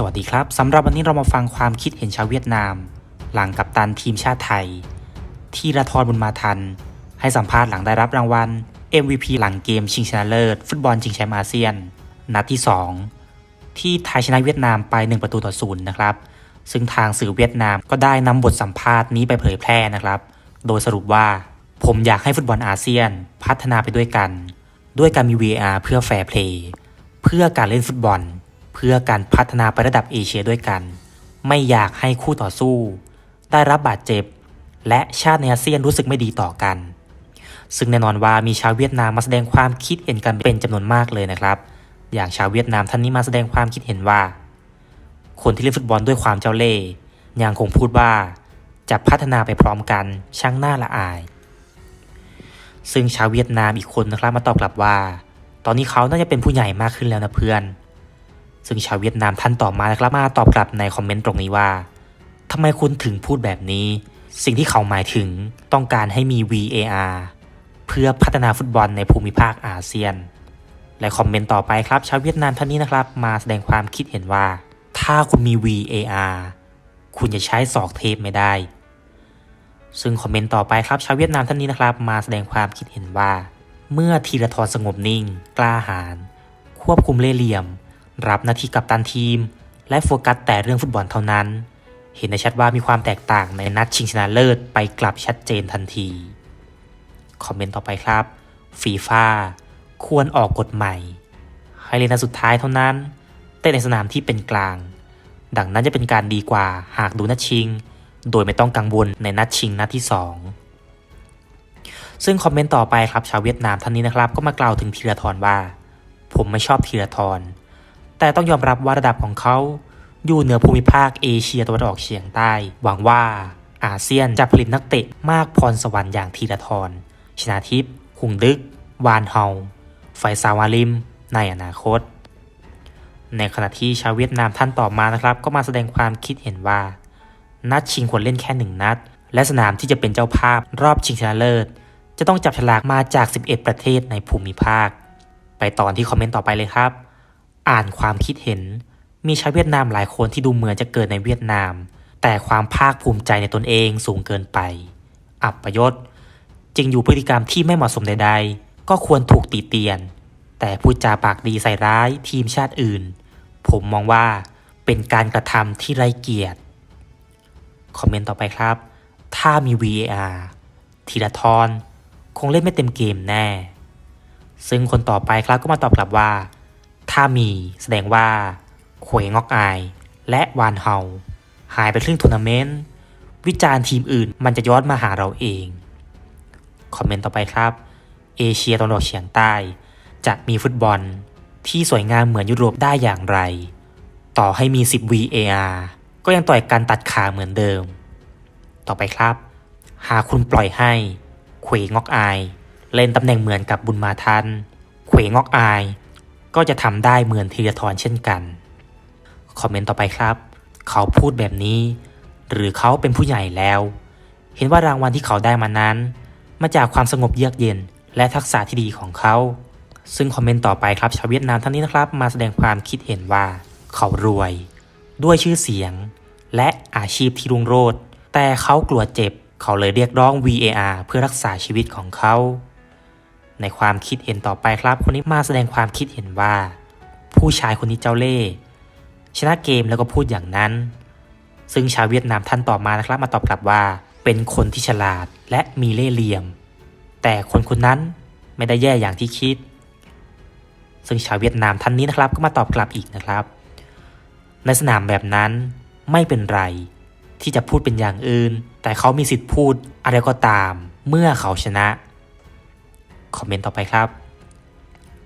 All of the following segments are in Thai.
สวัสดีครับสำหรับวันนี้เรามาฟังความคิดเห็นชาวเวียดนาม หลังกัปตันทีมชาติไทย ที่ระทรบุญมาทัน ให้สัมภาษณ์หลังได้รับรางวัล MVP หลังเกมชิงชนะเลิศ ฟุตบอลชิงแชมป์อาเซียน นัดที่ 2 ที่ไทยชนะเวียดนามไป 1 ประตูต่อศูนย์นะครับ ซึ่งทางสื่อเวียดนามก็ได้นำบทสัมภาษณ์นี้ไปเผยแพร่นะครับ โดยสรุปว่า ผมอยากให้ฟุตบอลอาเซียน พัฒนาไปด้วยกัน ด้วยการมี VR เพื่อแฟร์เพลย์เพื่อการเล่นฟุตบอล พื่อการพัฒนาไประดับเอเชียด้วยกัน ไม่อยากให้คู่ต่อสู้ ได้รับบาดเจ็บ และชาติในอาเซียนรู้สึกไม่ดีต่อกัน ซึ่งแน่นอนว่ามีชาวเวียดนามมาแสดงความคิดเห็นกันเป็นจำนวนมากเลยนะครับ อย่างชาวเวียดนามท่านนี้มาแสดงความคิดเห็นว่า คนที่เล่นฟุตบอลด้วยความเจ้าเล่ห์ยังคงพูดว่าจะพัฒนาไปพร้อมกันช่างน่าละอาย ซึ่งชาวเวียดนามอีกคนนะครับมาตอบกลับว่า ตอนนี้เขาน่าจะเป็นผู้ใหญ่มากขึ้นแล้วนะเพื่อน ซึ่งชาวเวียดนามท่านต่อมานะครับมาตอบกลับในคอมเมนต์ตรงนี้ว่าทำไมคุณถึงพูดแบบนี้ สิ่งที่เขาหมายถึงต้องการให้มี VAR เพื่อพัฒนาฟุตบอลในภูมิภาคอาเซียน และคอมเมนต์ต่อไปครับชาวเวียดนามท่านนี้นะครับ มาแสดงความคิดเห็นว่า ถ้าคุณมี VAR คุณจะใช้ศอกเทปไม่ได้ ซึ่งคอมเมนต์ต่อไปครับชาวเวียดนามท่านนี้นะครับ มาแสดงความคิดเห็นว่า เมื่อธีรทรสงบนิ่ง กล้าหาญควบคุมเล่ห์เหลี่ยม รับหน้าที่กัปตันทีม และโฟกัสแต่เรื่องฟุตบอลเท่านั้น เห็นได้ชัดว่ามีความแตกต่างในนัดชิงชนะเลิศไปกลับชัดเจนทันที คอมเมนต์ต่อไปครับฟีฟ่าควรออกกฎใหม่ ให้เล่นนัดสุดท้ายเท่านั้น แต่ในสนามที่เป็นกลาง ดังนั้นจะเป็นการดีกว่าหากดูนัดชิง โดยไม่ต้องกังวลในนัดชิงนัดที่ 2 ซึ่งคอมเมนต์ต่อไปครับชาวเวียดนามท่านนี้นะครับ ก็มากล่าวถึงธีรทรว่า ผมไม่ชอบธีรทร แต่ต้องยอมรับว่าระดับของเขา อยู่เหนือภูมิภาคเอเชียตะวันออกเฉียงใต้ หวังว่าอาเซียนจะผลิตนักเตะมากพรสวรรค์อย่างธีรทร ชนาทิพย์หุงดึก วานเฮา ไฟซาวาลิม ในอนาคต ในขณะที่ชาวเวียดนามท่านต่อมานะครับ ก็มาแสดงความคิดเห็นว่า นัดชิงควรเล่นแค่หนึ่งนัด และสนามที่จะเป็นเจ้าภาพรอบชิงชนะเลิศ จะต้องจับฉลากมาจาก 11 ประเทศในภูมิภาค ไปตอนที่คอมเมนต์ต่อไปเลยครับ อ่านความคิดเห็น มีชาวเวียดนามหลายคนที่ดูเหมือนจะเกิดในเวียดนาม แต่ความภาคภูมิใจในตนเองสูงเกินไป อับประยศจึงอยู่พฤติกรรมที่ไม่เหมาะสมใด ๆ ก็ควรถูกตีเตียน แต่พูดจาปากดีใส่ร้ายทีมชาติอื่น ผมมองว่าเป็นการกระทำที่ไร้เกียรติ คอมเมนต์ต่อไปครับ ถ้ามี VAR ธีรทรคงเล่นไม่เต็มเกมแน่ ซึ่งคนต่อไปครับก็มาตอบกลับว่า ถ้ามีแสดงว่าขวงอกอาย และวานเฮาหายไปครึ่งทัวร์นาเมนต์ วิจารณ์ทีมอื่นมันจะย้อนมาหาเราเอง คอมเมนต์ต่อไปครับ เอเชียตะวันออกเฉียงใต้ จะมีฟุตบอลที่สวยงามเหมือนยุโรปได้อย่างไร ต่อให้มี 10 VAR ก็ยังต่อยการตัดขาเหมือนเดิม ต่อไปครับ หากคุณปล่อยให้เขวงอกอาย เล่นตำแหน่งเหมือนกับบุญมาทันเขวงอกอาย ก็จะทำได้เหมือนธีรทรเช่นกัน คอมเมนต์ต่อไปครับ เขาพูดแบบนี้ หรือเขาเป็นผู้ใหญ่แล้ว เห็นว่ารางวัลที่เขาได้มานั้น มาจากความสงบเยือกเย็น และทักษะที่ดีของเขา ซึ่งคอมเมนต์ต่อไปครับชาวเวียดนามท่านนี้นะครับ มาแสดงความคิดเห็นว่า เขารวย ด้วยชื่อเสียง และอาชีพที่รุ่งโรจน์แต่เขากลัวเจ็บ เขาเลยเรียกร้อง VAR เพื่อรักษาชีวิตของเขา ในความคิดเห็นต่อไปครับ คนนี้มาแสดงความคิดเห็นว่า ผู้ชายคนนี้เจ้าเล่ห์ชนะเกมแล้วก็พูดอย่างนั้น ซึ่งชาวเวียดนามท่านต่อมานะครับ มาตอบกลับว่า เป็นคนที่ฉลาดและมีเล่ห์เหลี่ยม แต่คนคนนั้นไม่ได้แย่อย่างที่คิด ซึ่งชาวเวียดนามท่านนี้นะครับ ก็มาตอบกลับอีกนะครับ ในสนามแบบนั้นไม่เป็นไร ที่จะพูดเป็นอย่างอื่น แต่เขามีสิทธิ์พูดอะไรก็ตาม เมื่อเขาชนะ คอมเมนต์ต่อไปครับ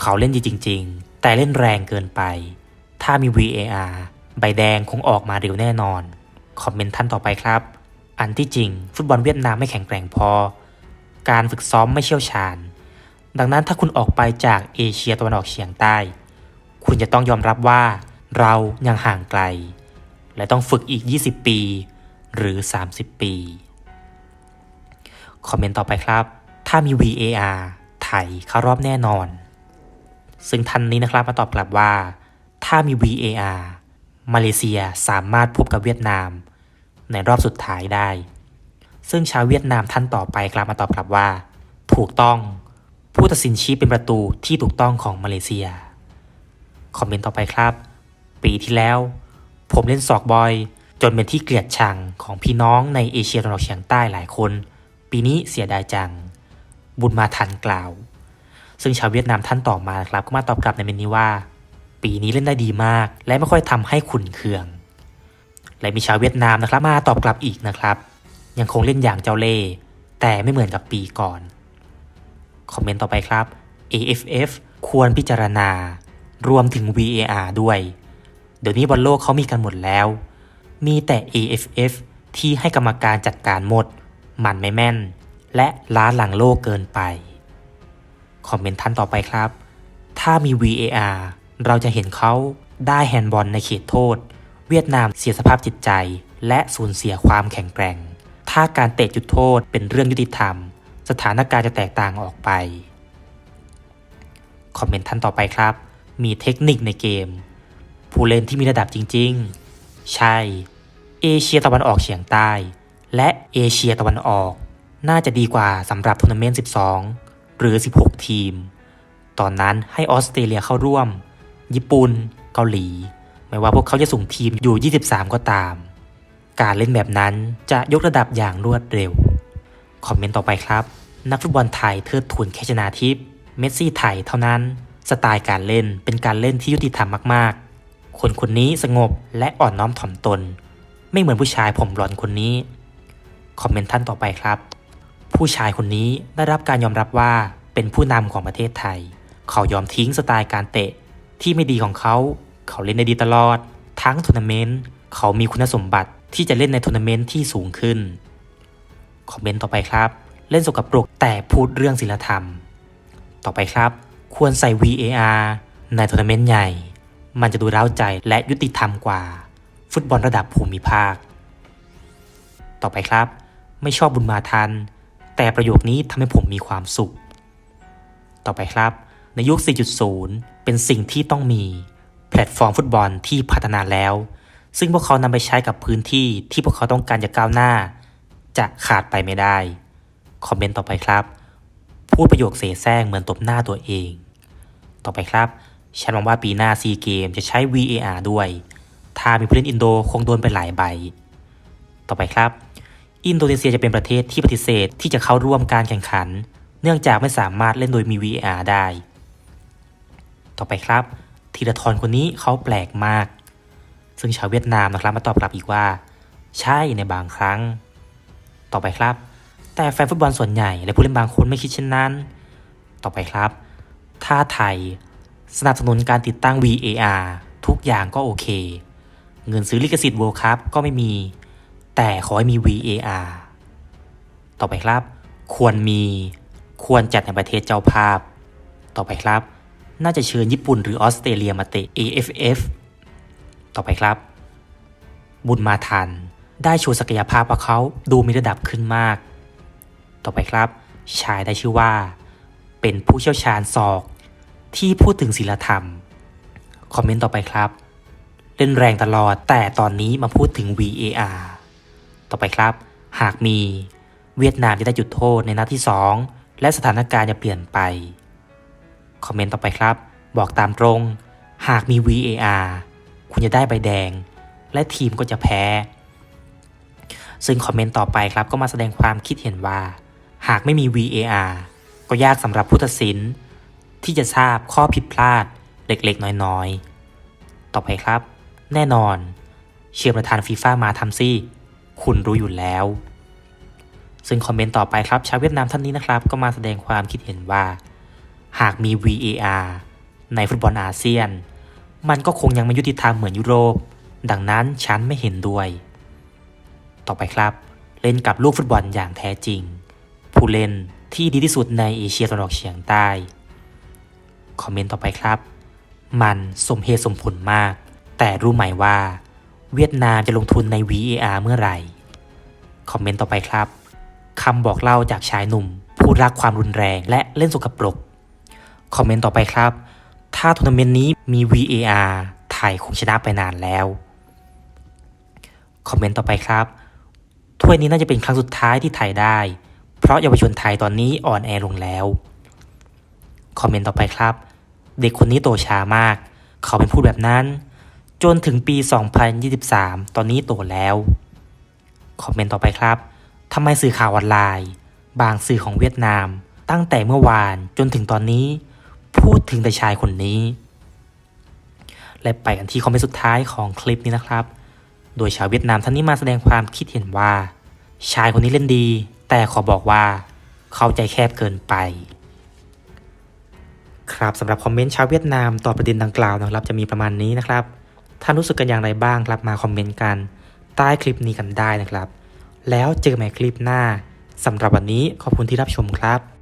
เขาเล่นดีจริง ๆ แต่เล่นแรงเกินไป ถ้ามี VAR ใบแดงคงออกมาเร็วแน่นอน คอมเมนต์ท่านต่อไปครับ อันที่จริง ฟุตบอลเวียดนามไม่แข็งแกร่งพอ การฝึกซ้อมไม่เชี่ยวชาญ ดังนั้นถ้าคุณออกไปจากเอเชียตะวันออกเฉียงใต้ คุณจะต้องยอมรับว่าเรายังห่างไกล และต้องฝึกอีก 20 ปี หรือ 30 ปี คอมเมนต์ต่อไปครับ ถ้ามี VAR ไทยเข้ารอบแน่นอน ซึ่งท่านนี้นะครับมาตอบกลับว่า ถ้ามี VAR มาเลเซียสามารถพบกับเวียดนาม ในรอบสุดท้ายได้ ซึ่งชาวเวียดนามท่านต่อไปครับมาตอบกลับว่า ถูกต้องผู้ตัดสินชี้เป็นประตูที่ถูกต้องของมาเลเซีย คอมเมนต์ต่อไปครับ ปีที่แล้ว ผมเล่นซอกบอย จนเป็นที่เกลียดชังของพี่น้องในเอเชียตะวันออกเฉียงใต้หลายคน ปีนี้เสียดายจัง บุญมาทันกล่าว ซึ่งชาวเวียดนามท่านต่อมาครับก็มาตอบกลับในเมนนี้ว่า ปีนี้เล่นได้ดีมาก และไม่ค่อยทำให้ขุนเคือง และมีชาวเวียดนามนะครับมาตอบกลับอีกนะครับ ยังคงเล่นอย่างเจ้าเล่ห์แต่ไม่เหมือนกับปีก่อน คอมเมนต์ต่อไปครับ AFF ควรพิจารณา รวมถึง VAR ด้วย เดี๋ยวนี้บอลโลกเขามีกันหมดแล้ว มีแต่ AFF ที่ให้กรรมการจัดการหมด มันไม่แม่น และล้าหลังโลกเกินไป คอมเมนต์ท่านต่อไปครับ ถ้ามี VAR เราจะเห็นเขาได้แฮนด์บอลในเขตโทษ เวียดนามเสียสภาพจิตใจ และสูญเสียความแข็งแกร่ง ถ้าการเตะจุดโทษเป็นเรื่องยุติธรรม สถานการณ์จะแตกต่างออกไป คอมเมนต์ท่านต่อไปครับ มีเทคนิคในเกม ผู้เล่นที่มีระดับจริง ๆ ใช่ เอเชียตะวันออกเฉียงใต้ และเอเชียตะวันออก น่าจะดีกว่าสำหรับทัวร์นาเมนต์ 12 หรือ 16 ทีม ตอนนั้นให้ออสเตรเลียเข้าร่วม ญี่ปุ่น เกาหลี ไม่ว่าพวกเขาจะส่งทีมอยู่ 23 ก็ตาม การเล่นแบบนั้นจะยกระดับอย่างรวดเร็ว คอมเมนต์ต่อไปครับ นักฟุตบอลไทยเทิดทูนแคชนาทิพย์เมสซี่ไทยเท่านั้น สไตล์การเล่นเป็นการเล่นที่ยุติธรรมมากๆ คนคนนี้สงบและอ่อนน้อมถ่อมตน ไม่เหมือนผู้ชายผมบลอนคนนี้ คอมเมนต์ท่านต่อไปครับ ผู้ชายคนนี้ได้รับการยอมรับว่าเป็นผู้นำของประเทศไทย เขายอมทิ้งสไตล์การเตะ ที่ไม่ดีของเขา เขาเล่นได้ดีตลอด ทั้งทัวร์นาเมนต์ เขามีคุณสมบัติที่จะเล่นในทัวร์นาเมนต์ที่สูงขึ้น คอมเมนต์ต่อไปครับ เล่นสกปรกแต่พูดเรื่องศิลธรรม ต่อไปครับ ควรใส่ VAR ในทัวร์นาเมนต์ใหญ่ มันจะดูร้าวใจและยุติธรรมกว่า ฟุตบอลระดับภูมิภาค ต่อไปครับ ไม่ชอบบุญมาทัน แต่ประโยคนี้ทำให้ผมมีความสุข ต่อไปครับ ในยุค 4.0 เป็นสิ่งที่ต้องมี แพลตฟอร์มฟุตบอลที่พัฒนาแล้ว ซึ่งพวกเขานำไปใช้กับพื้นที่ที่พวกเขาต้องการจะก้าวหน้า จะขาดไปไม่ได้ คอมเมนต์ต่อไปครับ พูดประโยคเสแสร้งเหมือนตบหน้าตัวเอง ต่อไปครับฉันหวังว่าปีหน้าซีเกมจะใช้ VAR ด้วย ถ้ามีผู้เล่นอินโดคงโดนไปหลายใบ ต่อไปครับ อินโดนีเซียจะเป็นประเทศที่ปฏิเสธที่จะเข้าร่วมการแข่งขัน เนื่องจากไม่สามารถเล่นโดยมี VAR ได้ ต่อไปครับธีรทรคนนี้เขาแปลกมาก ซึ่งชาวเวียดนามนะครับมาตอบกลับอีกว่า ใช่ในบางครั้ง ต่อไปครับ แต่แฟนฟุตบอลส่วนใหญ่และผู้เล่นบางคนไม่คิดเช่นนั้น ต่อไปครับ ถ้าไทยสนับสนุนการติดตั้ง VAR ทุกอย่างก็โอเค เงินซื้อลิขสิทธิ์ World Cup ก็ไม่มี แต่ขอให้มี VAR ต่อไปครับ ควรมีควรจัดในประเทศเจ้าภาพ ต่อไปครับ น่าจะเชิญญี่ปุ่นหรือออสเตรเลียมาเตะ AFF ต่อไปครับ บุญมาทัน ได้โชว์ศักยภาพว่าเขาดูมีระดับขึ้นมาก ต่อไปครับ ชายได้ชื่อว่า เป็นผู้เชี่ยวชาญศอก ที่พูดถึงศีลธรรม คอมเมนต์ต่อไปครับ เล่นแรงตลอดแต่ตอนนี้มาพูดถึง VAR ต่อไปครับ หากมีเวียดนามจะได้จุดโทษในนัดที่ 2 และสถานการณ์จะเปลี่ยนไป คอมเมนต์ต่อไปครับ บอกตามตรง หากมี VAR คุณจะได้ใบแดง และทีมก็จะแพ้ ซึ่งคอมเมนต์ต่อไปครับก็มาแสดงความคิดเห็นว่า หากไม่มี VAR ก็ยากสำหรับผู้ตัดสิน ที่จะทราบข้อผิดพลาดเล็กๆ น้อยๆ ต่อไปครับ แน่นอน เชียร์ประธานฟีฟ่ามาทำซี่ คุณรู้อยู่แล้ว ซึ่งคอมเมนต์ต่อไปครับชาวเวียดนามท่านนี้นะครับ ก็มาแสดงความคิดเห็นว่า หากมี VAR ในฟุตบอลอาเซียน มันก็คงยังไม่ยุติธรรมเหมือนยุโรป ดังนั้นฉันไม่เห็นด้วย ต่อไปครับ เล่นกับลูกฟุตบอลอย่างแท้จริง ผู้เล่นที่ดีที่สุดในเอเชียตะวันออกเฉียงใต้คอมเมนต์ต่อไปครับ มันสมเหตุสมผลมาก แต่รู้ไหมว่า เวียดนามจะลงทุนใน VAR เมื่อไหร่ คอมเมนต์ต่อไปครับคำบอกเล่าจากชายหนุ่ม ผู้รักความรุนแรงและเล่นสกปรก คอมเมนต์ต่อไปครับ ถ้าทัวร์นาเมนต์นี้มี VAR ไทยคงชนะไปนานแล้ว คอมเมนต์ต่อไปครับ ถ้วยนี้น่าจะเป็นครั้งสุดท้ายที่ไทยได้ เพราะเยาวชนไทยตอนนี้อ่อนแอลงแล้ว คอมเมนต์ต่อไปครับ เด็กคนนี้โตช้ามาก เขาเป็นพูดแบบนั้น จนถึงปี 2023 ตอนนี้โตแล้ว คอมเมนต์ต่อไปครับทำไมสื่อข่าวออนไลน์ บางสื่อของเวียดนาม ตั้งแต่เมื่อวานจนถึงตอนนี้ พูดถึงแต่ชายคนนี้ และไปกันที่คอมเมนต์สุดท้ายของคลิปนี้นะครับ โดยชาวเวียดนามท่านนี้มาแสดงความคิดเห็นว่า ชายคนนี้เล่นดี แต่ขอบอกว่า เข้าใจแคบเกินไปครับสำหรับคอมเมนต์ชาวเวียดนามต่อประเด็นดังกล่าวนะครับ จะมีประมาณนี้นะครับ ท่านรู้สึกกันอย่างไรบ้างครับมาคอมเมนต์กันใต้คลิปนี้กันได้นะครับ แล้วเจอกันใหม่คลิปหน้าสำหรับวันนี้ขอบคุณที่รับชมครับ